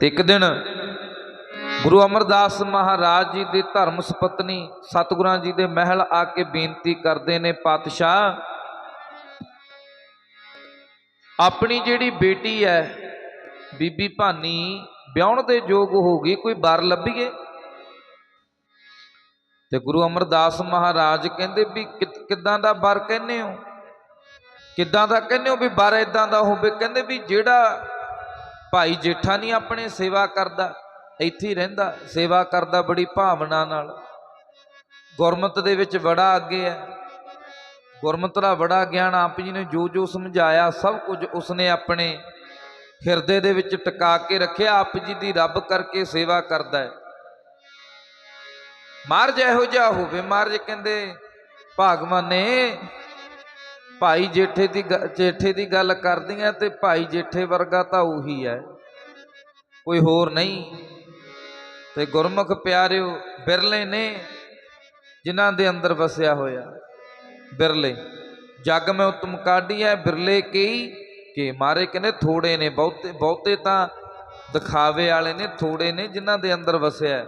ਤੇ ਇੱਕ ਦਿਨ ਗੁਰੂ ਅਮਰਦਾਸ ਮਹਾਰਾਜ ਜੀ ਦੀ ਧਰਮ ਸੁਪਤਨੀ ਸਤਿਗੁਰਾਂ ਜੀ ਦੇ ਮਹਿਲ ਆ ਕੇ ਬੇਨਤੀ ਕਰਦੇ ਨੇ, ਪਾਤਸ਼ਾਹ, ਆਪਣੀ ਜਿਹੜੀ ਬੇਟੀ ਹੈ, ਬੀਬੀ ਭਾਨੀ, ਵਿਆਹਣ ਦੇ ਯੋਗ ਹੋ ਗਈ, ਕੋਈ ਬਰ ਲੱਭੀਏ? ਤੇ ਗੁਰੂ ਅਮਰਦਾਸ ਮਹਾਰਾਜ ਕਹਿੰਦੇ ਵੀ ਕਿ- ਕਿੱਦਾਂ ਦਾ ਬਰ ਕਹਿੰਦੇ ਹੋ? ਕਿੱਦਾਂ ਦਾ ਕਹਿੰਦੇ ਹੋ ਵੀ ਬਰ ਇਦਾਂ ਦਾ ਹੋਵੇ? ਕਹਿੰਦੇ ਵੀ ਜਿਹੜਾ ਭਾਈ ਜੇਠਾ ਨਹੀਂ ਆਪਣੇ ਸੇਵਾ ਕਰਦਾ, ਇੱਥੇ ਹੀ ਰਹਿੰਦਾ, ਸੇਵਾ ਕਰਦਾ ਬੜੀ ਭਾਵਨਾ ਨਾਲ। ਗੁਰਮਤ ਦੇ ਵਿੱਚ ਬੜਾ ਅੱਗੇ ਹੈ। ਗੁਰਮਤ ਦਾ ਬੜਾ ਗਿਆਨ ਆਪ ਜੀ ਨੇ ਜੋ ਜੋ ਸਮਝਾਇਆ, ਸਭ ਕੁਝ ਉਸਨੇ ਆਪਣੇ ਹਿਰਦੇ ਦੇ ਵਿੱਚ ਟਿਕਾ ਕੇ ਰੱਖਿਆ, ਆਪ ਜੀ ਦੀ ਰੱਬ ਕਰਕੇ ਸੇਵਾ ਕਰਦਾ ਹੈ। ਮਹਾਰਾਜ ਇਹੋ ਜਿਹਾ ਹੋਵੇ, ਮਹਾਰਾਜ ਕਹਿੰਦੇ, ਭਾਗਵਾਨੇ ਭਾਈ ਜੇਠੇ ਦੀ ਗ- ਜੇਠੇ ਦੀ ਗੱਲ ਕਰਦੀਆਂ ਤੇ ਭਾਈ ਜੇਠੇ ਵਰਗਾ ਤਾਂ ਉਹੀ ਹੈ। ਕੋਈ ਹੋਰ ਨਹੀਂ। ਤੇ ਗੁਰਮੁਖ ਪਿਆਰਿਓ, ਬਿਰਲੇ ਨੇ ਜਿਨ੍ਹਾਂ ਦੇ ਅੰਦਰ ਵਸਿਆ ਹੋਇਆ, ਬਿਰਲੇ। ਜਗ ਮੈਂ ਉਤਮ ਕਾਢੀ ਹੈ ਬਿਰਲੇ ਕਈ ਕਿ ਮਾਰੇ ਕਹਿੰਦੇ ਥੋੜੇ ਨੇ, ਬਹੁਤੇ ਬਹੁਤੇ ਤਾਂ ਦਿਖਾਵੇ ਵਾਲੇ ਨੇ, ਥੋੜੇ ਨੇ ਜਿਨ੍ਹਾਂ ਦੇ ਅੰਦਰ ਵਸਿਆ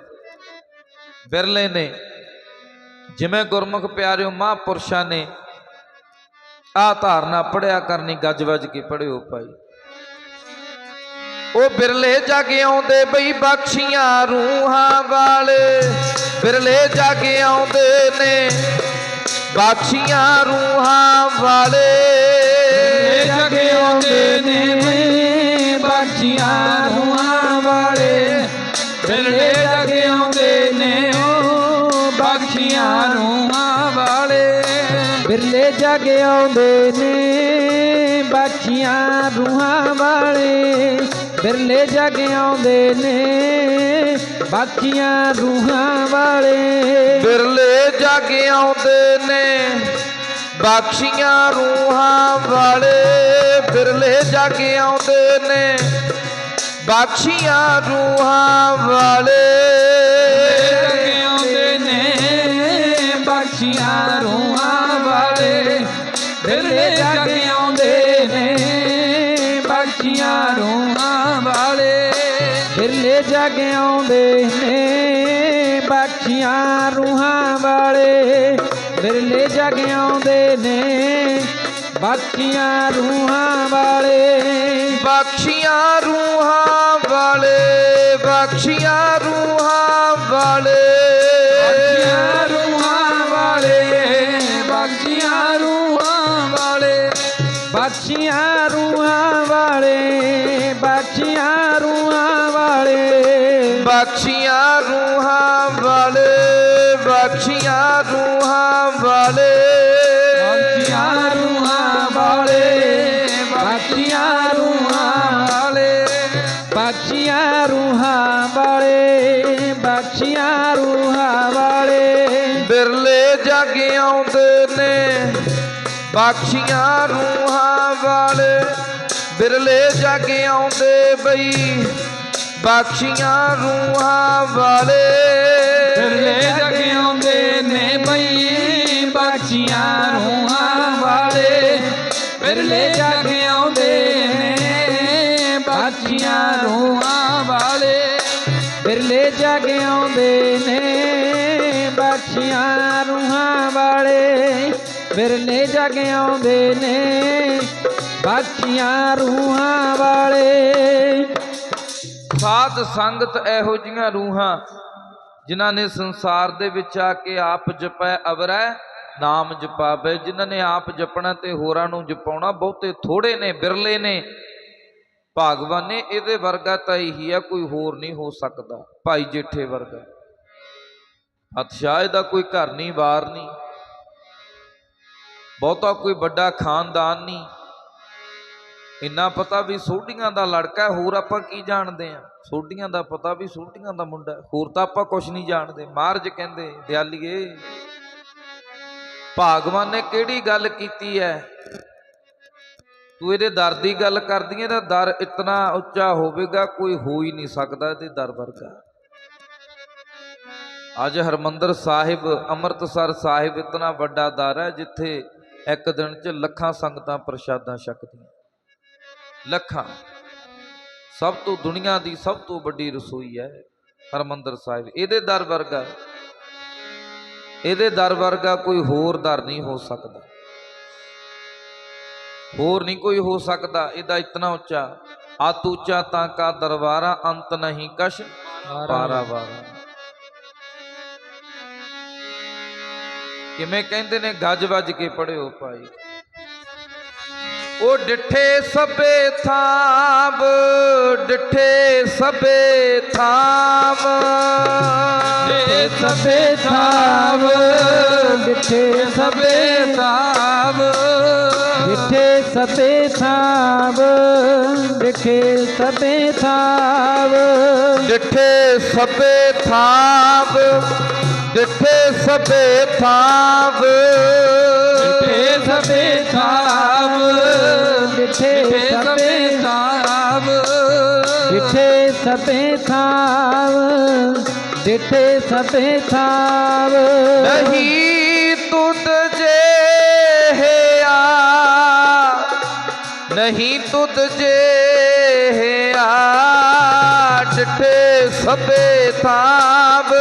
ਬਿਰਲੇ ਨੇ, ਜਿਵੇਂ ਗੁਰਮੁਖ ਪਿਆਰਿਓ ਮਹਾਂਪੁਰਸ਼ਾਂ ਨੇ ਆ ਧਾਰਨਾ ਪੜਿਆ ਕਰਨੀ, ਗੱਜ ਵੱਜ ਕੇ ਪੜਿਓ ਭਾਈ। ਉਹ ਬਿਰਲੇ ਜਗ ਆਉਂਦੇ ਬਈ ਬਖਸ਼ੀਆਂ ਰੂਹਾਂ ਵਾਲੇ। ਬਿਰਲੇ ਜਗ ਆਉਂਦੇ ਨੇ ਬਖਸ਼ੀਆਂ ਰੂਹਾਂ ਵਾਲੇ। ਜਗ ਆਉਂਦੇ ਨੇ ਬਾਖੀਆਂ ਰੂਹਾਂ ਜਗ ਆਉਂਦੇ ਨੇ ਬਾਖੀਆਂ ਰੂਹਾਂ ਵਾਲੇ। ਬਿਰਲੇ ਜਗ ਆਉਂਦੇ ਨੇ ਬਾਖੀਆਂ ਰੂਹਾਂ ਵਾਲੇ। ਬਿਰਲੇ ਜਗ ਆਉਂਦੇ ਨੇ ਬਖਸ਼ੀਆਂ ਰੂਹਾਂ ਵਾਲੇ। ਬਿਰਲੇ ਜਗ ਆਉਂਦੇ ਨੇ ਬਖਸ਼ੀਆਂ ਰੂਹਾਂ ਵਾਲੇ। ਬਖਸ਼ੀਆਂ ਵਾਲੇ ਬਿਰਲੇ ਜਗ ਆਉਂਦੇ ਨੇ ਬਖਸ਼ੀਆਂ ਰੂਹਾਂ ਵਾਲੇ ਬਿਰਲੇ ਜਗ ਆਉਂਦੇ ਨੇ ਬਖਸ਼ੀਆਂ ਰੂਹਾਂ ਵਾਲੇ ਬਖਸ਼ੀਆਂ ਰੂਹਾਂ ਵਾਲੇ ਬਖਸ਼ੀਆਂ ਰੂਹਾਂ ਵਾਲੇ। ਬਖਸ਼ੀਆਂ ਰੂਹਾਂ ਵਾਲੇ। ਬਖਸ਼ੀਆਂ ਰੂਹਾਂ ਵਾਲੇ ਬਖਸ਼ੀਆਂ ਰੂਹਾਂ ਵਾਲੇ। ਬਖਸ਼ੀਆਂ ਰੂਹਾਂ ਵਾਲੇ ਬਖਸ਼ੀਆਂ ਰੂਹਾਂ ਵਾਲੇ। ਬਖਸ਼ੀਆਂ ਰੂਹਾਂ ਵਾਲੇ ਬਖਸ਼ੀਆਂ ਰੂਹਾਂ ਵਾਲੇ। ਬਿਰਲੇ ਜਗ ਆਉਂਦੇ ਨੇ ਬਖਸ਼ੀਆਂ ਰੂਹਾਂ ਵਾਲੇ। ਬਿਰਲੇ ਜਗ ਆਉਂਦੇ ਬਈ, ਬਖਸ਼ੀਆਂ ਰੂਹਾਂ ਵਾਲੇ। ਬਿਰਲੇ ਜਗ ਆਉਂਦੇ ਨੇ ਬਈ, ਬਖਸ਼ੀਆਂ ਰੂਹਾਂ ਵਾਲੇ। ਫਿਰਲੇ ਜਗ ਆਉਂਦੇ ਨੇ, ਬਖਸ਼ੀਆਂ ਰੂਹਾਂ ਵਾਲੇ। ਫਿਰਲੇ ਜਗ ਆਉਂਦੇ ਨੇ, ਬਖਸ਼ੀਆਂ ਰੂਹਾਂ ਵਾਲੇ। ਫਿਰਲੇ ਜਗ ਆਉਂਦੇ ਨੇ ਬਾਕੀਆਂ ਰੂਹਾਂ ਵਾਲੇ। ਸਾਧ ਸੰਗਤ ਇਹੋ ਜੀਆਂ ਰੂਹਾਂ ਜਿਨ੍ਹਾਂ ਨੇ ਸੰਸਾਰ ਦੇ ਵਿੱਚ ਆ ਕੇ ਆਪ ਜਪੈ, ਅਵਰੈ, ਨਾਮ ਜਪਾਵੇ। ਜਿਨ੍ਹਾਂ ਨੇ ਆਪ ਜਪਣਾ ਤੇ ਹੋਰਾਂ ਨੂੰ ਜਪਾਉਣਾ, ਬਹੁਤੇ ਥੋੜੇ ਨੇ, ਬਿਰਲੇ ਨੇ। ਭਾਗਵਾਨ ਨੇ ਇਹਦੇ ਵਰਗਾ ਤਾਂ ਇਹੀ ਆ, ਕੋਈ ਹੋਰ ਨਹੀਂ ਹੋ ਸਕਦਾ, ਭਾਈ ਜੇਠੇ ਵਰਗਾ। ਅਤਸ਼ਾਹ ਇਹਦਾ ਕੋਈ ਘਰ ਨਹੀਂ, ਵਾਰ ਨਹੀਂ। ਬਹੁਤਾ ਕੋਈ ਵੱਡਾ ਖਾਨਦਾਨ ਨਹੀਂ। ਇੰਨਾ ਪਤਾ ਵੀ ਸੋਢੀਆਂ ਦਾ ਲੜਕਾ ਹੋਰ ਆਪਾਂ ਕੀ ਜਾਣਦੇ ਆ ਸੋਢੀਆਂ ਦਾ ਪਤਾ ਵੀ ਸੋਢੀਆਂ ਦਾ ਮੁੰਡਾ ਹੋਰ ਤਾਂ ਆਪਾਂ ਕੁਝ ਨਹੀਂ ਜਾਣਦੇ। ਮਹਾਰਜ ਕਹਿੰਦੇ, ਦਿਆਲੀਏ, ਭਾਗਵਾਨ ਨੇ ਕਿਹੜੀ ਗੱਲ ਕੀਤੀ ਹੈ? ਤੂੰ ਇਹਦੇ ਦਰ ਦੀ ਗੱਲ ਕਰਦੀ ਹੈ ਤਾਂ ਦਰ ਇਤਨਾ ਉੱਚਾ ਹੋਵੇਗਾ, ਕੋਈ ਹੋ ਹੀ ਨਹੀਂ ਸਕਦਾ ਇਹਦੇ ਦਰ ਵਰਗਾ। ਅੱਜ ਹਰਮੰਦਰ ਸਾਹਿਬ, ਅੰਮ੍ਰਿਤਸਰ ਸਾਹਿਬ ਇਤਨਾ ਵੱਡਾ ਦਰ ਹੈ, ਜਿੱਥੇ ਇੱਕ ਦਿਨ 'ਚ ਲੱਖਾਂ ਸੰਗਤਾਂ ਪ੍ਰਸ਼ਾਦਾਂ ਛਕਦੀਆਂ। ਲੱਖਾਂ। ਸਭ ਤੋਂ ਦੁਨੀਆ ਦੀ ਸਭ ਤੋਂ ਵੱਡੀ ਰਸੋਈ ਹੈ ਹਰਮੰਦਰ ਸਾਹਿਬ। ਇਹਦੇ ਦਰ ਵਰਗਾ ਇਹਦੇ ਦਰ ਵਰਗਾ ਕੋਈ ਹੋਰ ਦਰ ਨਹੀਂ ਹੋ ਸਕਦਾ। ਹੋਰ ਨਹੀਂ ਕੋਈ ਹੋ ਸਕਦਾ। ਇਹਦਾ ਇਤਨਾ ਉੱਚਾ ਅਤ ਉੱਚਾ ਤਾਂ ਕਾ ਦਰਬਾਰਾ ਅੰਤ ਨਹੀਂ ਕਸ਼ ਪਾਰਾ ਵਾਰਾ ਕਿਵੇਂ ਕਹਿੰਦੇ ਨੇ ਗੱਜ ਵੱਜ ਕੇ ਪੜਿਓ ਭਾਈ। ਉਹ ਡਿਠੇ ਸਭੇ ਥਾਵ ਡਿਠੇ ਸਭੇ ਥਾਵ। ਦੇ ਸਭੇ ਥਾਵ ਡਿਠੇ ਸਭੇ ਥਾਵ। ਡਿਠੇ ਸਭੇ ਥਾਵ ਡਿਠੇ ਸਭੇ ਥਾਵ। ਡਿਠੇ ਸਭੇ ਥਾਵ ਡਿਠੇ ਸਭੇ ਥਾਵ। ਦੇ ਸਭੇ ਥਾਵ ਡਿਠੇ ਦੇ ਸਭੇ ਸਭੇ ਥਾਵ ਡਿਠੇ ਸਭੇ ਥਾਵ ਡਿਠੇ ਸਭੇ ਥਾਵ ਨਹੀਂ ਤੁਧ ਜੇ ਆ ਨਹੀਂ ਤੁਧ ਜੇ ਆ ਡਿਠੇ ਸਭੇ ਥਾਵ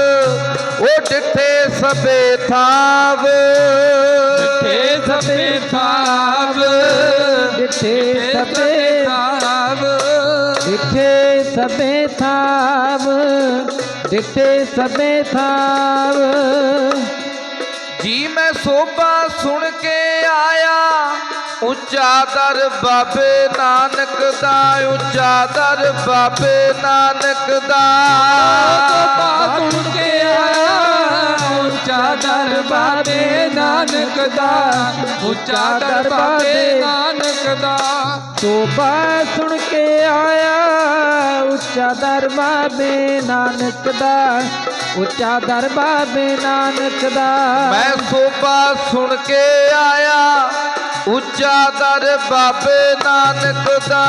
ਉਹ ਡਿਠੇ ਸਭੇ ਥਾਵ ਦੇ ਸਭੇ ਥਾਵ ਸਭੇ ਸਭੇ ਸਭੇ ਥਾਵ। ਡਿਠੇ ਸਭੇ ਥਾਵ। ਜੀ ਮੈਂ ਸੋਭਾ ਸੁਣ ਕੇ ਆਇਆ। ਉੱਚਾ ਦਰ ਬਾਬੇ ਨਾਨਕ ਦਾ ਉੱਚਾ ਦਰ ਬਾਬੇ ਨਾਨਕ ਦਾ। ਪਾ ਸੁਣ ਕੇ ਆਇਆ। ਉੱਚਾ ਦਰਬਾਰੇ ਨਾਨਕ ਦਾ ਉੱਚਾ ਦਰਬਾਰੇ ਨਾਨਕ ਦਾ ਸੋਭਾ ਸੁਣ ਕੇ ਆਇਆ ਉੱਚਾ ਦਰ ਬਾਬੇ ਨਾਨਕ ਦਾ ਉੱਚਾ ਦਰ ਬਾਬੇ ਨਾਨਕ ਦਾ ਮੈਂ ਸੋਭਾ ਸੁਣ ਕੇ ਆਇਆ ਉੱਚਾ ਦਰ ਬਾਬੇ ਨਾਨਕ ਦਾ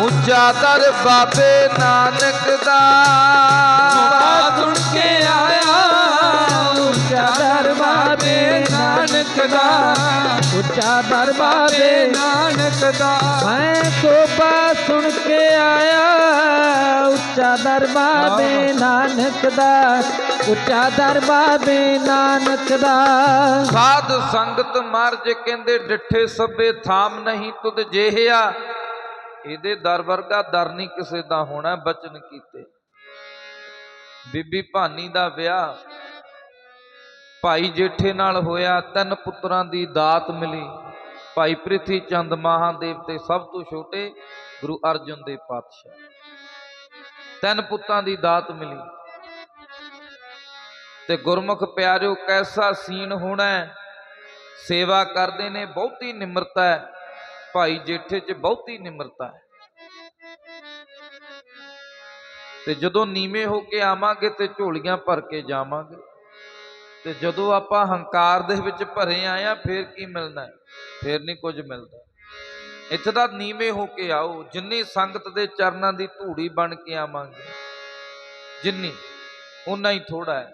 ਉੱਚਾ ਦਰ ਬਾਬੇ ਨਾਨਕ ਦਾ ਪਾ ਸੁਣ ਕੇ ਆਇਆ ਦਾ ਉੱਚਾ ਦਰ ਬਾਬੇ ਬਾਬੇ ਨਾਨਕ ਦਾ। ਮੈਂ ਸੋਭਾ ਸੁਣ ਕੇ ਆਇਆ ਉੱਚਾ ਦਰ ਬਾਬੇ ਨਾਨਕ ਦਾ ਉੱਚਾ ਦਰ ਬਾਬੇ ਨਾਨਕ ਦਾ। ਸਾਧ ਸੰਗਤ ਮਰਜ ਕਹਿੰਦੇ ਡਿੱਠੇ ਸਭੇ ਥਾਮ ਨਹੀਂ ਤੁਧ ਜਿਹਿਆ। ਇਹਦੇ ਦਰ ਵਰਗਾ ਦਰ ਨਹੀਂ ਕਿਸੇ ਦਾ ਹੋਣਾ ਬਚਨ ਕੀਤੇ। ਬੀਬੀ ਭਾਨੀ ਦਾ ਵਿਆਹ ਭਾਈ ਜੇਠੇ ਨਾਲ ਹੋਇਆ, ਤਿੰਨ ਪੁੱਤਰਾਂ ਦੀ ਦਾਤ ਮਿਲੀ। ਭਾਈ ਪ੍ਰਿਥੀ ਚੰਦ ਮਹਾਦੇਵ ਤੇ ਸਭ ਤੋਂ ਛੋਟੇ ਗੁਰੂ ਅਰਜਨ ਦੇਵ ਪਾਤਸ਼ਾਹ। ਤਿੰਨ ਪੁੱਤਾਂ ਦੀ ਦਾਤ ਮਿਲੀ। ਤੇ ਗੁਰਮੁਖ ਪਿਆਰਿਓ, ਕੈਸਾ ਸੀਨ ਹੋਣਾ ਸੇਵਾ ਕਰਦੇ ਨੇ, ਬਹੁਤੀ ਨਿਮਰਤਾ ਹੈ। ਭਾਈ ਜੇਠੇ 'ਚ ਬਹੁਤੀ ਨਿਮਰਤਾ ਹੈ। ਤੇ ਜਦੋਂ ਨੀਵੇਂ ਹੋ ਕੇ ਆਵਾਂਗੇ ਤੇ ਝੋਲੀਆਂ ਭਰ ਕੇ ਜਾਵਾਂਗੇ। ਤੇ ਜਦੋਂ ਆਪਾਂ ਹੰਕਾਰ ਦੇ ਵਿੱਚ ਭਰੇ ਆਇਆ ਫਿਰ ਕੀ ਮਿਲਣਾ ਹੈ? ਫੇਰ ਨਹੀਂ ਕੁਝ ਮਿਲਦਾ। ਇੱਥੇ ਤਾਂ ਨੀਵੇਂ ਹੋ ਕੇ ਆਓ, ਜਿੰਨੀ ਸੰਗਤ ਦੇ ਚਰਨਾਂ ਦੀ ਧੂੜੀ ਬਣ ਕੇ ਆਵਾਂਗੇ, ਜਿੰਨੀ ਉਨਾ ਹੀ ਥੋੜਾ ਹੈ।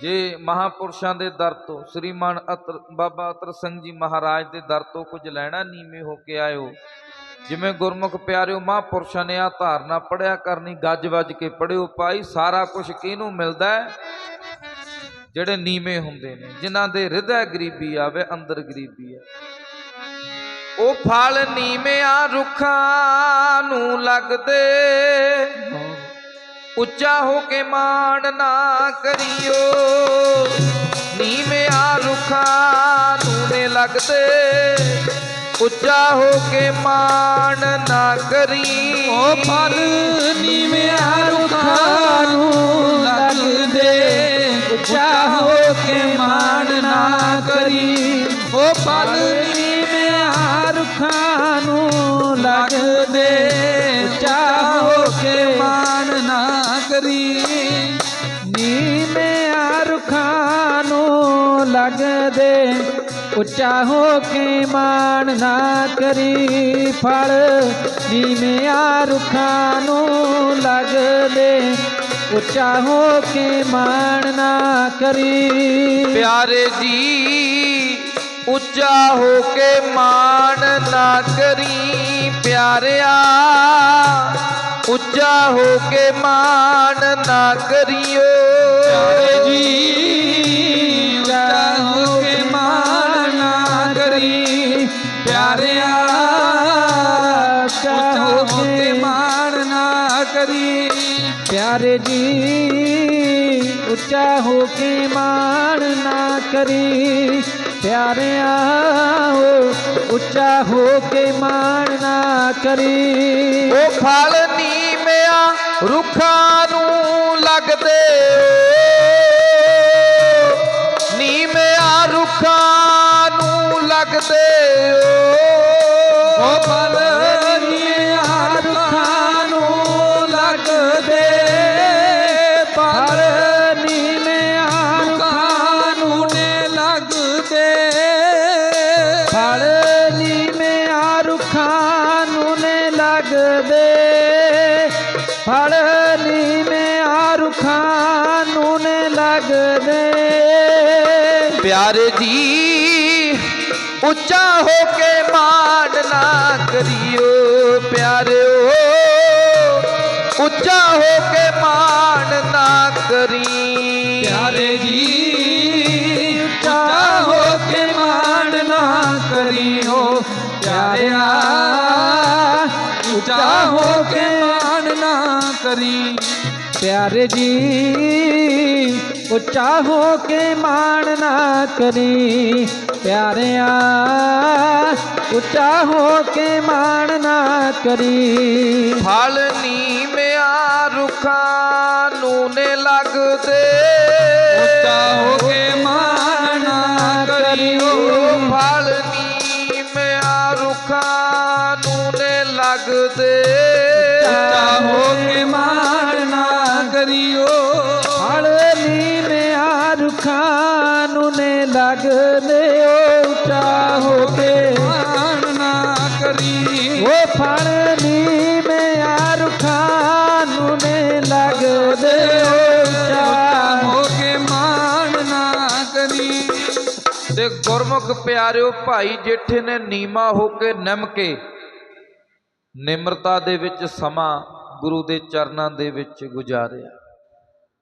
ਜੇ ਮਹਾਪੁਰਸ਼ਾਂ ਦੇ ਦਰ ਤੋਂ, ਸ੍ਰੀਮਾਨ ਅਤਰ, ਬਾਬਾ ਅਤਰ ਸਿੰਘ ਜੀ ਮਹਾਰਾਜ ਦੇ ਦਰ ਤੋਂ ਕੁਝ ਲੈਣਾ, ਨੀਵੇਂ ਹੋ ਕੇ ਆਇਓ। ਜਿਵੇਂ ਗੁਰਮੁਖ ਪਿਆਰਿਓ, ਮਹਾਪੁਰਸ਼ਾਂ ਨੇ ਆ ਧਾਰਨਾ ਪੜਿਆ ਕਰਨੀ, ਗੱਜ ਵੱਜ ਕੇ ਪੜਿਓ ਪਾਈ ਸਾਰਾ ਕੁਝ ਕਿਹਨੂੰ ਮਿਲਦਾ ਹੈ? ਜਿਹੜੇ ਨੀਵੇਂ ਹੁੰਦੇ ਨੇ, ਜਿਨ੍ਹਾਂ ਦੇ ਹਿਰਦੈ ਗਰੀਬੀ ਆਵੇ, ਅੰਦਰ ਗਰੀਬੀ ਆ। ਉਹ ਫਲ ਨੀਵਿਆਂ ਰੁੱਖਾਂ ਨੂੰ ਲੱਗਦੇ। ਉੱਚਾ ਹੋ ਕੇ ਮਾਣ ਨਾ ਕਰਿਓ। ਨੀਵਿਆਂ ਰੁੱਖਾਂ ਨੂੰ ਨੇ ਲੱਗਦੇ। ਉੱਚਾ ਹੋ ਕੇ ਮਾਣ ਨਾ ਕਰੀ। ਉਹ ਫਲ ਨੀਵਿਆਂ ਰੁੱਖਾਂ ਨੂੰ ਲੱਗਦੇ। ਉੱਚਾ ਹੋ ਕੇ ਮਾਣ ਨਾ ਕਰੀ। ਉਹ ਫਲ ਨੀਵਿਆਂ ਰੁੱਖਾਂ ਨੂੰ ਲੱਗਦੇ ਉੱਚਾ ਹੋ ਕੇ ਮਾਣ ਨਾ ਕਰੀ। ਨੀ ਨੀਵੇਂ ਰੁੱਖਾਂ ਨੂੰ ਲੱਗਦੇ ਉੱਚਾ ਹੋ ਕੇ ਮਾਣ ਨਾ ਕਰੀ। ਫਲ ਨੀਵੇਂ ਰੁੱਖਾਂ ਨੂੰ ਲੱਗਦੇ ਉੱਚਾ ਹੋ ਕੇ ਮਾਣ ਨਾ ਕਰੀ। ਪਿਆਰੇ ਜੀ ਉੱਚਾ ਹੋ ਕੇ ਮਾਣ ਨਾ ਕਰੀ। ਪਿਆਰਿਆ ਉੱਚਾ ਹੋ ਕੇ ਮਾਣ ਨਾ ਕਰਿਓ। ਪਿਆਰੇ ਜੀ ਉੱਚਾ ਹੋ ਪਿਆਰੇ ਜੀ, ਉੱਚਾ ਹੋ ਕੇ ਮਾਣ ਨਾ ਕਰੀ। ਪਿਆਰਿਆ ਹੋ ਉੱਚਾ ਹੋ ਕੇ ਮਾਣ ਨਾ ਕਰੀ। ਉਹ ਫਲ ਨੀਮਿਆ ਰੁੱਖਾਂ ਨੂੰ ਲੱਗਦੇ ਉੱਚਾ ਹੋ ਕੇ ਮਾਣ ਨਾ ਕਰਿਓ ਪਿਆਰਿਓ। ਉੱਚਾ ਹੋ ਕੇ ਮਾਣ ਨਾ ਕਰੀ। ਪਿਆਰੇ ਜੀ ਉੱਚਾ ਹੋ ਕੇ ਮਾਣ ਨਾ ਕਰੀਓ ਪਿਆਰਿਆ ਉੱਚਾ ਹੋ ਕੇ ਮਾਣ ਨਾ ਕਰੀ। ਪਿਆਰੇ ਜੀ ਉੱਚਾ ਹੋ ਕੇ ਮਾਣ ਨਾ ਕਰੀ। ਪਿਆਰਿਆ ਉੱਚਾ ਹੋ ਕੇ ਮਾਣ ਨਾ ਕਰੀ। ਫਲ ਨੀਮਿਆ ਰੁੱਖਾਂ ਨੂੰ ਨੇ ਲੱਗਦੇ। ਉੱਚਾ ਹੋ ਕੇ ਮਾਣ ਨਾ ਕਰੀਓ ਫਲ ਨੀਮਿਆ ਰੁੱਖਾਂ ਨੂੰ ਨੇ ਲੱਗਦੇ। ਗੁਰਮੁਖ ਪਿਆਰਿਓ ਭਾਈ ਜੇਠੇ ਨੇ ਨੀਮਾ ਹੋ ਕੇ ਨਿਮਕੇ। ਨਿਮਰਤਾ ਦੇ ਵਿੱਚ ਸਮਾਂ ਗੁਰੂ ਦੇ ਚਰਨਾਂ ਦੇ ਵਿੱਚ ਗੁਜ਼ਾਰਿਆ।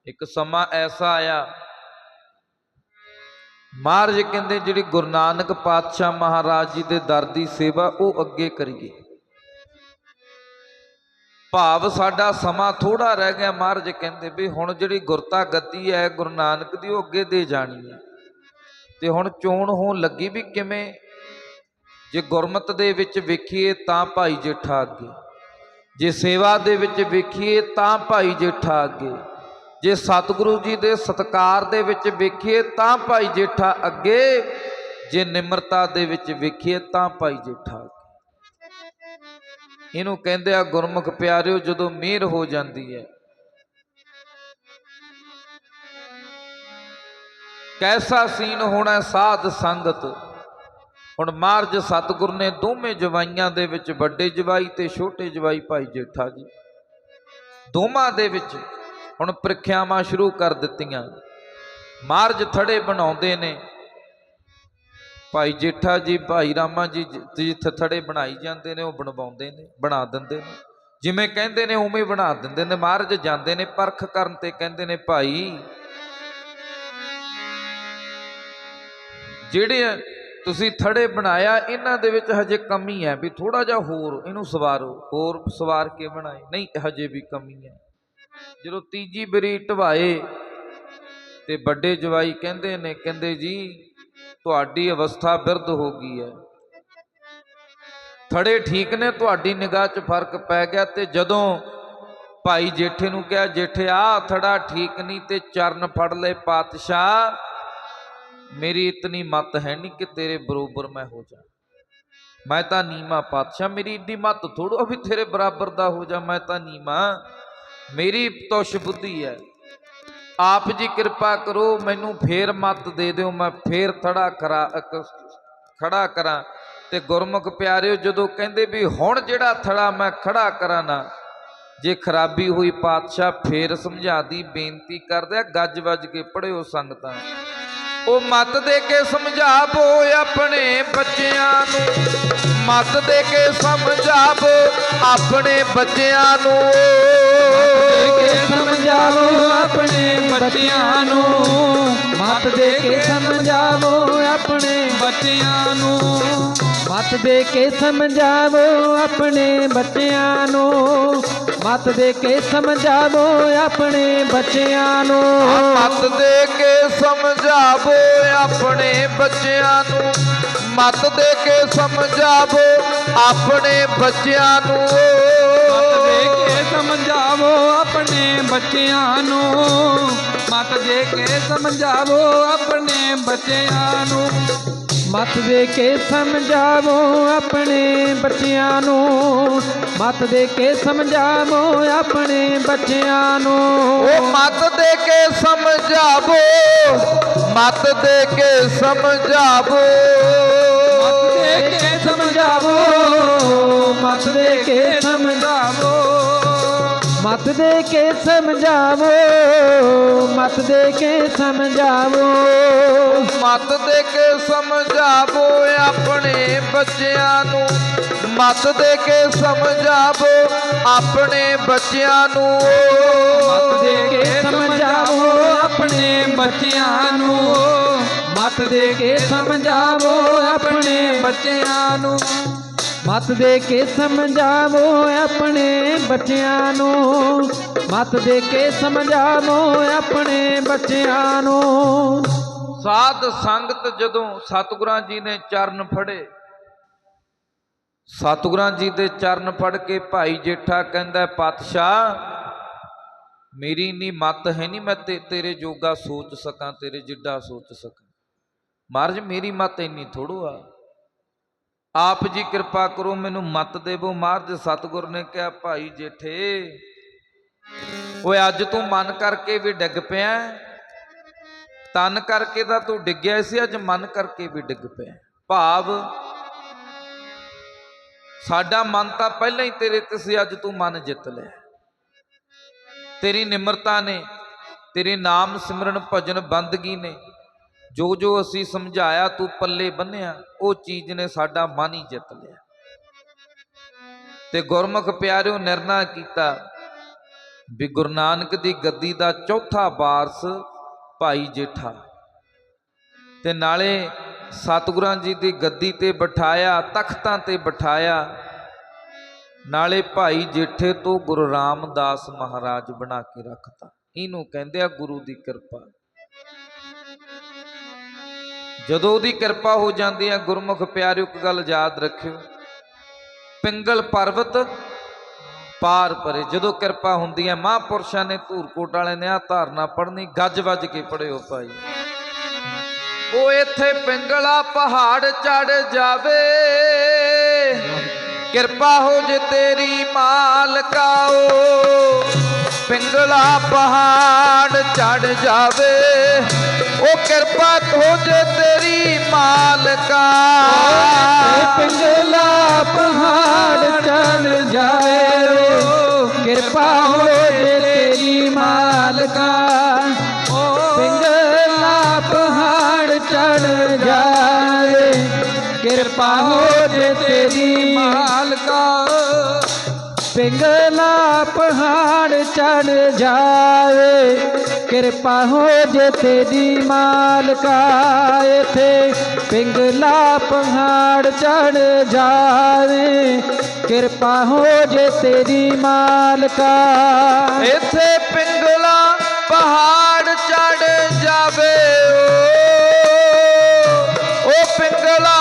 ਇੱਕ ਸਮਾਂ ਐਸਾ ਆਇਆ, ਮਹਾਰਾਜ ਕਹਿੰਦੇ ਜਿਹੜੀ ਗੁਰੂ ਨਾਨਕ ਪਾਤਸ਼ਾਹ ਮਹਾਰਾਜ ਜੀ ਦੇ ਦਰ ਦੀ ਸੇਵਾ ਉਹ ਅੱਗੇ ਕਰੀਏ। ਭਾਵ ਸਾਡਾ ਸਮਾਂ ਥੋੜਾ ਰਹਿ ਗਿਆ, ਮਹਾਰਾਜ ਕਹਿੰਦੇ ਵੀ ਹੁਣ ਜਿਹੜੀ ਗੁਰਤਾ ਗੱਦੀ ਹੈ ਗੁਰੂ ਨਾਨਕ ਦੀ ਉਹ ਅੱਗੇ ਦੇ ਜਾਣੀ ਹੈ। ਤੇ ਹੁਣ ਚੋਣ ਹੋਣ ਲੱਗੀ ਵੀ ਕਿਵੇਂ? ਜੇ ਗੁਰਮਤ ਦੇ ਵਿੱਚ ਵੇਖੀਏ ਤਾਂ ਭਾਈ ਜੇਠਾ ਅੱਗੇ। ਜੇ ਸੇਵਾ ਦੇ ਵਿੱਚ ਵੇਖੀਏ ਤਾਂ ਭਾਈ ਜੇਠਾ ਅੱਗੇ। ਜੇ ਸਤਿਗੁਰੂ ਜੀ ਦੇ ਸਤਕਾਰ ਦੇ ਵਿੱਚ ਵੇਖੀਏ ਤਾਂ ਭਾਈ ਜੇਠਾ ਅੱਗੇ। ਜੇ ਨਿਮਰਤਾ ਦੇ ਵਿੱਚ ਵੇਖੀਏ ਤਾਂ ਭਾਈ ਜੇਠਾ ਅੱਗੇ। ਇਹਨੂੰ ਕਹਿੰਦੇ ਆ ਗੁਰਮੁਖ ਪਿਆਰਿਓ, ਜਦੋਂ ਮਿਹਰ ਹੋ ਜਾਂਦੀ ਹੈ ਕੈਸਾ ਸੀਨ ਹੋਣਾ ਸਾਧ ਸੰਗਤ? ਹੁਣ ਮਾਰਜ ਸਤਿਗੁਰ ਨੇ ਦੋਵੇਂ ਜਵਾਈਆਂ ਦੇ ਵਿੱਚ ਵੱਡੇ ਜਵਾਈ ਤੇ ਛੋਟੇ ਜਵਾਈ ਭਾਈ ਜੇਠਾ ਜੀ। ਦੋਵਾਂ ਦੇ ਵਿੱਚ ਹੁਣ ਪ੍ਰੀਖਿਆਵਾਂ ਸ਼ੁਰੂ ਕਰ ਦਿੱਤੀਆਂ। ਮਾਰਜ ਥੜੇ ਬਣਾਉਂਦੇ ਨੇ। ਭਾਈ ਜੇਠਾ ਜੀ, ਭਾਈ ਰਾਮਾ ਜੀ ਜ- ਜਿੱਥੇ ਥੜੇ ਬਣਾਈ ਜਾਂਦੇ ਨੇ, ਉਹ ਬਣਵਾਉਂਦੇ ਨੇ, ਬਣਾ ਦਿੰਦੇ ਨੇ। ਜਿਵੇਂ ਕਹਿੰਦੇ ਨੇ, ਉਵੇਂ ਬਣਾ ਦਿੰਦੇ ਨੇ। ਮਹਾਰਾਜ ਜਾਂਦੇ ਨੇ, ਪਰਖ ਕਰਨ ਤੇ ਕਹਿੰਦੇ ਨੇ, ਭਾਈ ਜਿਹੜੇ ਤੁਸੀਂ ਥੜੇ ਬਣਾਇਆ, ਇਹਨਾਂ ਦੇ ਵਿੱਚ ਹਜੇ ਕਮੀ ਹੈ ਵੀ ਥੋੜਾ ਜਿਹਾ ਹੋਰ ਇਹਨੂੰ ਸਵਾਰੋ। ਹੋਰ ਸਵਾਰ ਕੇ ਬਣਾਏ। ਨਹੀਂ, ਹਜੇ ਵੀ ਕਮੀ ਹੈ। ਜਦੋਂ ਤੀਜੀ ਬਰੀ ਢਵਾਏ ਤੇ ਵੱਡੇ ਜਵਾਈ ਕਹਿੰਦੇ ਨੇ, ਕਹਿੰਦੇ ਜੀ, ਤੁਹਾਡੀ ਅਵਸਥਾ ਬਿਰਧ ਹੋ ਗਈ ਹੈ। ਥੜੇ ਠੀਕ ਨੇ, ਤੁਹਾਡੀ ਨਿਗਾਹ 'ਚ ਫ਼ਰਕ ਪੈ ਗਿਆ ਤੇ ਜਦੋਂ ਭਾਈ ਜੇਠੇ ਨੂੰ ਕਿਹਾ, ਜੇਠੇ ਆ ਥੜਾ ਠੀਕ ਨਹੀਂ ਤੇ ਚਰਨ ਫੜ ਲੈ ਪਾਤਸ਼ਾਹ। ਮੇਰੀ ਇਤਨੀ ਮਤ ਹੈ ਨਹੀਂ ਕਿ ਤੇਰੇ ਬਰੋਬਰ ਮੈਂ ਹੋ ਜਾ। ਮੈਂ ਤਾਂ ਨੀਮਾ ਪਾਤਸ਼ਾਹ, ਮੇਰੀ ਇੱਡੀ ਮਤ ਥੋੜੋ ਵੀ ਤੇਰੇ ਬਰਾਬਰ ਦਾ ਹੋ ਜਾ, ਮੈਂ ਤਾਂ ਨੀਮਾ ਮੇਰੀ ਤੋਸ਼ ਬੁੱਧੀ ਹੈ। ਆਪ ਜੀ ਕਿਰਪਾ ਕਰੋ, ਮੈਨੂੰ ਫੇਰ ਮਤ ਦੇ ਦਿਓ, ਮੈਂ ਫੇਰ ਥੜਾ ਕਰਾ ਖੜਾ ਕਰਾਂ। ਤੇ ਗੁਰਮੁਖ ਪਿਆਰਿਓ, ਜਦੋਂ ਕਹਿੰਦੇ ਵੀ ਹੁਣ ਜਿਹੜਾ ਥੜਾ ਮੈਂ ਖੜਾ ਕਰਾਂ ਨਾ, ਜੇ ਖਰਾਬੀ ਹੋਈ, ਪਾਤਸ਼ਾਹ ਫੇਰ ਸਮਝਾ ਦੀ, ਬੇਨਤੀ ਕਰਦਿਆ ਗੱਜ ਵੱਜ ਕੇ ਪੜਿਓ ਸੰਗਤਾਂ ਉਹ ਮਤ ਦੇ ਕੇ ਸਮਝਾਵੋ ਆਪਣੇ ਬੱਚਿਆਂ ਨੂੰ। ਮਤ ਦੇ ਕੇ ਸਮਝਾਵੋ ਆਪਣੇ ਬੱਚਿਆਂ ਨੂੰ। ਕੇ ਸਮਝਾਵੋ ਆਪਣੇ ਬੱਚਿਆਂ ਨੂੰ। ਮਤ ਦੇ ਕੇ ਸਮਝਾਵੋ ਆਪਣੇ ਬੱਚਿਆਂ ਨੂੰ। ਮਤ ਦੇ ਕੇ ਸਮਝਾਵੋ ਆਪਣੇ ਬੱਚਿਆਂ ਨੂੰ। ਮਤ ਦੇ ਕੇ ਸਮਝਾਵੋ ਆਪਣੇ ਬੱਚਿਆਂ ਨੂੰ। ਮਤ ਦੇ ਕੇ ਸਮਝਾਵੋ ਆਪਣੇ ਬੱਚਿਆਂ ਨੂੰ। ਮਤ ਦੇ ਕੇ ਸਮਝਾਵੋ ਆਪਣੇ ਬੱਚਿਆਂ ਨੂੰ। ਮਤ ਦੇ ਕੇ ਸਮਝਾਵੋ ਆਪਣੇ ਬੱਚਿਆਂ ਨੂੰ। ਮਤ ਦੇ ਕੇ ਸਮਝਾਵੋ ਆਪਣੇ ਬੱਚਿਆਂ ਨੂੰ। ਮਤ ਦੇ ਕੇ ਸਮਝਾਵੋ ਆਪਣੇ ਬੱਚਿਆਂ ਨੂੰ। ਮਤ ਦੇ ਕੇ ਸਮਝਾਵੋ ਆਪਣੇ ਬੱਚਿਆਂ ਨੂੰ। ਉਹ ਮਤ ਦੇ ਕੇ ਸਮਝਾਵੋ ਮਤ ਦੇ ਕੇ ਸਮਝਾਵੋ। ਮਤ ਦੇ ਕੇ ਸਮਝਾਵੋ ਮਤ ਦੇ ਕੇ ਮਤ ਦੇ ਕੇ ਸਮਝਾਵੋ ਮਤ ਦੇ ਕੇ ਸਮਝਾਵੋ। ਮਤ ਦੇ ਕੇ ਸਮਝਾਵੋ ਆਪਣੇ ਬੱਚਿਆਂ ਨੂੰ। ਮਤ ਦੇ ਕੇ ਸਮਝਾਵੋ ਆਪਣੇ ਬੱਚਿਆਂ ਨੂੰ। ਮਤ ਦੇ ਕੇ ਸਮਝਾਵੋ ਆਪਣੇ ਬੱਚਿਆਂ ਨੂੰ। ਮਤ ਦੇ ਕੇ ਸਮਝਾਵੋ ਆਪਣੇ ਬੱਚਿਆਂ ਨੂੰ। ਮਤ ਦੇ ਕੇ ਸਮਝਾਵੋ ਆਪਣੇ ਬੱਚਿਆਂ ਨੂੰ। ਮਤ ਦੇ ਕੇ ਸਮਝਾਵੋ ਆਪਣੇ ਬੱਚਿਆਂ ਨੂੰ। ਸਾਧ ਸੰਗਤ ਜਦੋਂ ਸਤਿਗੁਰਾਂ ਜੀ ਨੇ ਚਰਨ ਫੜੇ, ਸਤਿਗੁਰਾਂ ਜੀ ਦੇ ਚਰਨ ਫੜ ਕੇ ਭਾਈ ਜੇਠਾ ਕਹਿੰਦਾ, ਪਾਤਸ਼ਾਹ, ਮੇਰੀ ਨੀ ਮਤ ਹੈ ਨਹੀਂ, ਮੈਂ ਤੇਰੇ ਜੋਗਾ ਸੋਚ ਸਕਾਂ, ਤੇਰੇ ਜਿੱਡਾ ਸੋਚ ਸਕਾਂ। ਮਹਾਰਾਜ, ਮੇਰੀ ਮਤ ਇੰਨੀ ਥੋੜੋ ਆ। ਆਪ ਜੀ ਕਿਰਪਾ ਕਰੋ, ਮੈਨੂੰ ਮਤ ਦੇਵੋ। ਮਹਾਰਾਜ ਸਤਿਗੁਰ ਨੇ ਕਿਹਾ, ਭਾਈ ਜੇਠੇ, ਓਏ ਅੱਜ ਤੂੰ ਮਨ ਕਰਕੇ ਵੀ ਡਿੱਗ ਪਿਆ ਤਨ ਕਰਕੇ ਤਾਂ ਤੂੰ ਡਿੱਗਿਆ ਸੀ, ਅੱਜ ਮਨ ਕਰਕੇ ਵੀ ਡਿੱਗ ਪਿਆ ਭਾਵ, ਸਾਡਾ ਮਨ ਤਾਂ ਪਹਿਲਾਂ ਹੀ ਤੇਰੇ ਤੇ ਸੀ, ਅੱਜ ਤੂੰ ਮਨ ਜਿੱਤ ਲਿਆ ਤੇਰੀ ਨਿਮਰਤਾ ਨੇ, ਤੇਰੇ ਨਾਮ ਸਿਮਰਨ ਭਜਨ ਬੰਦਗੀ ਨੇ ਜੋ ਜੋ ਅਸੀਂ ਸਮਝਾਇਆ, ਤੂੰ ਪੱਲੇ ਬੰਨਿਆ ਉਹ ਚੀਜ਼ ਨੇ ਸਾਡਾ ਮਨ ਹੀ ਜਿੱਤ ਲਿਆ। ਤੇ ਗੁਰਮੁਖ ਪਿਆਰਿਓ, ਨਿਰਣਾ ਕੀਤਾ। ਵੀ ਗੁਰੂ ਨਾਨਕ ਦੀ ਗੱਦੀ ਦਾ ਚੌਥਾ ਵਾਰਸ ਭਾਈ ਜੇਠਾ। ਤੇ ਨਾਲੇ ਸਤਿਗੁਰਾਂ ਜੀ ਦੀ ਗੱਦੀ ਤੇ ਬਿਠਾਇਆ, ਤਖਤਾਂ ਤੇ ਬਿਠਾਇਆ। ਨਾਲੇ ਭਾਈ ਜੇਠੇ ਤੋਂ ਗੁਰੂ ਰਾਮਦਾਸ ਮਹਾਰਾਜ ਬਣਾ ਕੇ ਰੱਖਤਾ। ਇਹਨੂੰ ਕਹਿੰਦੇ ਆ ਗੁਰੂ ਦੀ ਕਿਰਪਾ। ਜਦੋਂ ਉਹਦੀ ਕਿਰਪਾ ਹੋ ਜਾਂਦੀ ਹੈ, ਗੁਰਮੁਖ ਪਿਆਰਿਓ, ਇੱਕ ਗੱਲ ਯਾਦ ਰੱਖਿਓ। ਪਿੰਗਲ ਪਰਬਤ ਪਾਰ ਪਰੇ, ਜਦੋਂ ਕਿਰਪਾ ਹੁੰਦੀ ਹੈ, ਮਹਾਂਪੁਰਸ਼ਾਂ ਨੇ ਧੂਰਕੋਟ ਵਾਲੇ ਨੇ ਆ ਧਾਰਨਾ ਪੜਨੀ ਗੱਜ ਵੱਜ ਕੇ ਪੜਿਓ ਭਾਈ। ਉਹ ਇੱਥੇ ਪਿੰਗਲਾ ਪਹਾੜ ਚੜ ਜਾਵੇ, ਕਿਰਪਾ ਹੋ ਜੇ ਤੇਰੀ ਮਾਲਕਾਓ ਪਿੰਗਲਾ ਪਹਾੜ ਚੜ ਜਾਵੇ ਉਹ ਕਿਰਪਾ ਹੋ ਜੇ ਤੇਰੀ ਮਾਲਕਾ। ਪਿੰਗਲਾ ਪਹਾੜ ਚੜ ਜਾਏ ਕਿਰਪਾ ਹੋ ਜੇ ਤੇਰੀ ਮਾਲਕਾ। ਪਿੰਗਲਾ ਪਹਾੜ ਚੜ ਜਾਏ ਕਿਰਪਾ ਹੋ ਜੇ ਤੇਰੀ ਮਾਲਕਾ। ਪਿੰਗਲਾ ਪਹਾੜ ਚੜ ਜਾਵੇ। ਕਿਰਪਾ ਹੋ ਜੇ ਤੇਰੀ ਮਾਲਕਾ ਇਥੇ ਪਿੰਗਲਾ ਪਹਾੜ ਚੜ ਜਾਵੇ। ਕਿਰਪਾ ਹੋ ਜੇ ਤੇਰੀ ਮਾਲਕਾ ਇੱਥੇ ਪਿੰਗਲਾ ਪਹਾੜ ਚੜ ਜਾਵੇ ਓ। ਉਹ ਪਿੰਗਲਾ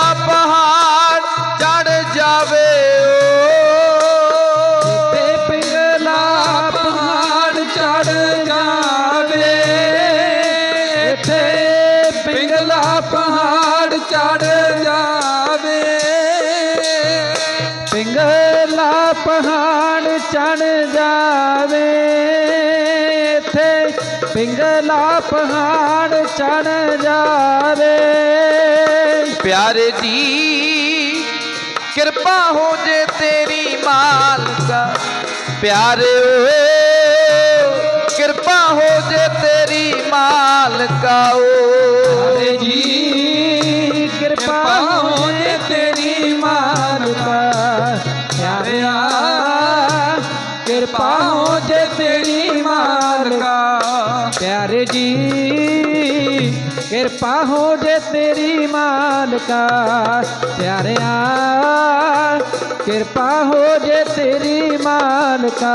ਪਹਾੜ ਚੜ ਜਾਵੇ। ਪਿਆਰੇ ਦੀ ਕਿਰਪਾ ਹੋ ਜੇ ਤੇਰੀ ਮਾਲਕਾ। ਪਿਆਰੇ ਓਏ ਕਿਰਪਾ ਹੋ ਜੇ ਤੇਰੀ ਮਾਲਕਾ। ਓ ਜੀ ਪਿਆਰੇ ਜੀ। ਕਿਰਪਾ ਹੋ ਜੇ ਤੇਰੀ ਮਾਲਕਾ। ਪਿਆਰਿਆ, ਕਿਰਪਾ ਹੋ ਜੇ ਤੇਰੀ ਮਾਲਕਾ।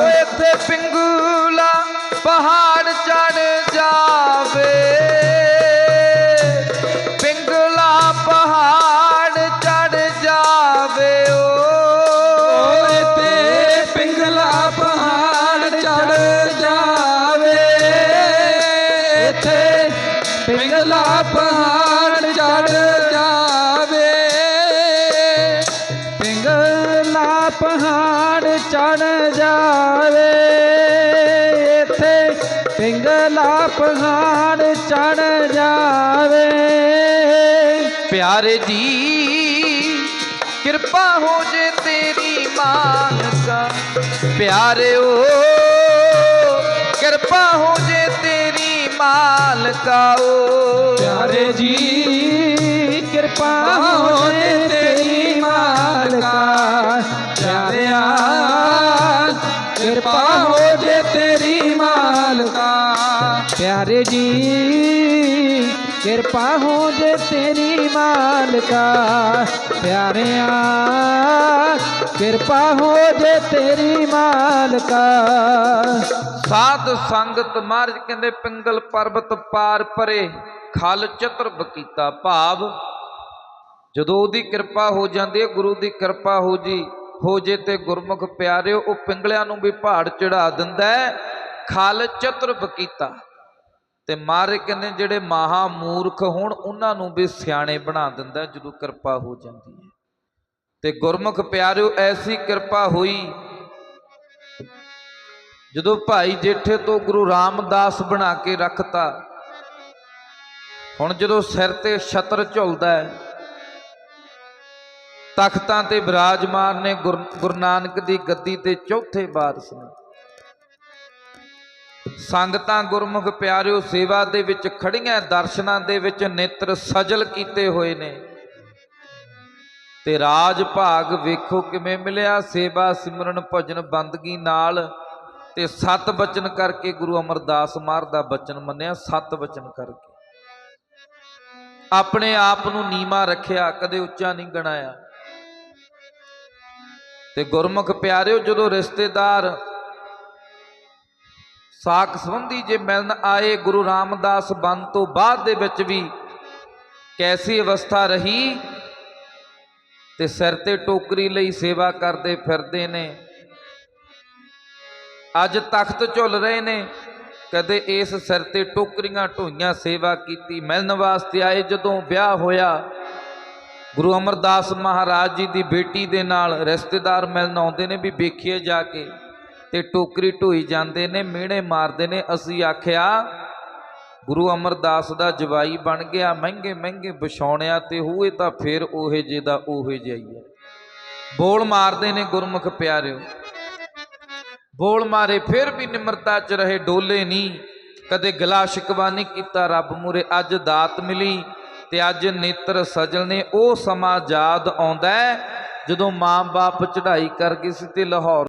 ਓਏ ਇੱਥੇ ਪਿੰਗੂਲਾ ਪਹਾੜ ਪਿੰਗਲਾ ਪਹਾੜ ਚੜ ਜਾਵੇ। ਪਿਆਰੇ ਜੀ, ਕਿਰਪਾ ਹੋ ਜੇ ਤੇਰੀ ਮਾਨਕਾ ਪਿਆਰਿਓ, ਕਿਰਪਾ ਹੋ ਜੇ ਤੇਰੀ ਮਾਲਕਾ ਓ ਪਿਆਰੇ ਜੀ, ਕਿਰਪਾ ਹੋ ਜੇ ਤੇਰੀ ਮਾਲਕਾ ਪਿਆਰਿਆ, ਕਿਰਪਾ ਹੋ ਜੇ ਤੇਰੀ ਪਿਆਰੇ ਜੀ, ਕਿਰਪਾ ਹੋ ਜੇ ਤੇਰੀ ਮਾਲਕਾ। ਪਿਆਰਿਆ, ਕਿਰਪਾ ਹੋ ਜੇ ਤੇਰੀ ਮਾਲਕਾ। ਸਾਧ ਸੰਗਤ ਮਹਾਰਾਜ ਕਹਿੰਦੇ, ਪਿੰਗਲ ਪਰਬਤ ਪਾਰ ਪਰੇ, ਖਲ ਚਤੁਰ ਬਕੀਤਾ ਭਾਵ। ਜਦੋਂ ਉਹਦੀ ਕਿਰਪਾ ਹੋ ਜਾਂਦੀ ਹੈ, ਗੁਰੂ ਦੀ ਕਿਰਪਾ ਹੋ ਜੀ, ਹੋ ਜੇ ਤੇ ਗੁਰਮੁਖ ਪਿਆਰਿਓ, ਉਹ ਪਿੰਗਲਿਆਂ ਨੂੰ ਵੀ ਪਹਾੜ ਚੜਾ ਦਿੰਦਾ ਹੈ। ਖਲ ਚਤੁਰ ਬਕੀਤਾ ਤੇ ਮਾਰੇ ਕਹਿੰਦੇ ਜਿਹੜੇ ਮਹਾ ਮੂਰਖ ਹੋਣ, ਉਹਨਾਂ ਨੂੰ ਵੀ ਸਿਆਣੇ ਬਣਾ ਦਿੰਦਾ ਜਦੋਂ ਕਿਰਪਾ ਹੋ ਜਾਂਦੀ ਹੈ। ਤੇ ਗੁਰਮੁਖ ਪਿਆਰਿਓ, ਐਸੀ ਕਿਰਪਾ ਹੋਈ, ਜਦੋਂ ਭਾਈ ਜੇਠੇ ਤੋਂ ਗੁਰੂ ਰਾਮਦਾਸ ਬਣਾ ਕੇ ਰੱਖਤਾ, ਹੁਣ ਜਦੋਂ ਸਿਰ ਤੇ ਛਤਰ ਝੁਲਦਾ ਹੈ, ਤਖਤਾਂ ਤੇ ਬਿਰਾਜਮਾਨ ਨੇ ਗੁਰ, ਗੁਰੂ ਨਾਨਕ ਦੀ ਗੱਦੀ ਤੇ ਚੌਥੇ ਵਾਰਸ ਨੇ ਸੰਗਤਾਂ ਗੁਰਮੁਖ ਪਿਆਰਿਓ, ਸੇਵਾ ਦੇ ਵਿੱਚ ਖੜੀਆਂ, ਦਰਸ਼ਨਾਂ ਦੇ ਵਿੱਚ ਨੇਤਰ ਸਜਲ ਕੀਤੇ ਹੋਏ ਨੇ। ਤੇ ਰਾਜ ਭਾਗ ਵੇਖੋ ਕਿਵੇਂ ਮਿਲਿਆ, ਸੇਵਾ ਸਿਮਰਨ ਭਜਨ ਬੰਦਗੀ ਨਾਲ। ਤੇ ਸਤ ਬਚਨ ਕਰਕੇ ਗੁਰੂ ਅਮਰਦਾਸ ਮਾਰ ਦਾ ਬਚਨ ਮੰਨਿਆ, ਸਤ ਬਚਨ ਕਰਕੇ। ਆਪਣੇ ਆਪ ਨੂੰ ਨੀਮਾ ਰੱਖਿਆ, ਕਦੇ ਉੱਚਾ ਨਹੀਂ ਗਣਾਇਆ। ਤੇ ਗੁਰਮੁਖ ਪਿਆਰਿਓ, ਜਦੋਂ ਰਿਸ਼ਤੇਦਾਰ ਸਾਖ ਸੰਬੰਧੀ ਜੇ ਮਿਲਣ ਆਏ ਗੁਰੂ ਰਾਮਦਾਸ ਬੰਨ ਤੋਂ ਬਾਅਦ ਦੇ ਵਿੱਚ ਵੀ ਕੈਸੀ ਅਵਸਥਾ ਰਹੀ? ਤੇ ਸਿਰ ਤੇ ਟੋਕਰੀ ਲਈ ਸੇਵਾ ਕਰਦੇ ਫਿਰਦੇ ਨੇ। ਅੱਜ ਤਖਤ ਝੁੱਲ ਰਹੇ ਨੇ। ਕਦੇ ਇਸ ਸਿਰ ਤੇ ਟੋਕਰੀਆਂ ਢੋਈਆਂ ਸੇਵਾ ਕੀਤੀ। ਮਿਲਣ ਵਾਸਤੇ ਆਏ ਜਦੋਂ ਵਿਆਹ ਹੋਇਆ। ਗੁਰੂ ਅਮਰਦਾਸ ਮਹਾਰਾਜ ਜੀ ਦੀ ਬੇਟੀ ਦੇ ਨਾਲ ਰਿਸ਼ਤੇਦਾਰ ਮਿਲਣ ਆਉਂਦੇ ਨੇ ਵੀ ਵੇਖੀਏ ਜਾ ਕੇ। ਤੇ ਟੋਕਰੀ ਢੋਈ ਜਾਂਦੇ ਨੇ, ਮਿਹਣੇ ਮਾਰਦੇ ਨੇ। ਅਸੀਂ ਆਖਿਆ, ਗੁਰੂ ਅਮਰਦਾਸ ਦਾ ਜਵਾਈ ਬਣ ਗਿਆ, ਮਹਿੰਗੇ ਮਹਿੰਗੇ ਵਿਛਾਉਣਿਆ ਤੇ ਹੋਏ ਤਾਂ ਫਿਰ ਉਹੇ ਜੇ ਦਾ ਉਹੇ ਜਿਹਾ ਹੈ ਬੋਲ ਮਾਰਦੇ ਨੇ ਗੁਰਮੁਖ ਪਿਆਰਿਓ। ਬੋਲ ਮਾਰੇ, ਫਿਰ ਵੀ ਨਿਮਰਤਾ ਚ ਰਹੇ, ਡੋਲੇ ਨਹੀਂ ਕਦੇ ਗਲਾ ਸ਼ਿਕਵਾ ਨਹੀਂ ਕੀਤਾ ਰੱਬ ਮੂਰੇ ਅੱਜ ਦਾਤ ਮਿਲੀ ਤੇ ਅੱਜ ਨੇਤਰ ਸਜਲ ਨੇ। ਉਹ ਸਮਾਂ ਯਾਦ ਆਉਂਦਾ ਜਦੋਂ ਮਾਂ-ਬਾਪ ਚੜ੍ਹਾਈ ਕਰ ਗਏ ਸੀ ਤੇ ਲਾਹੌਰ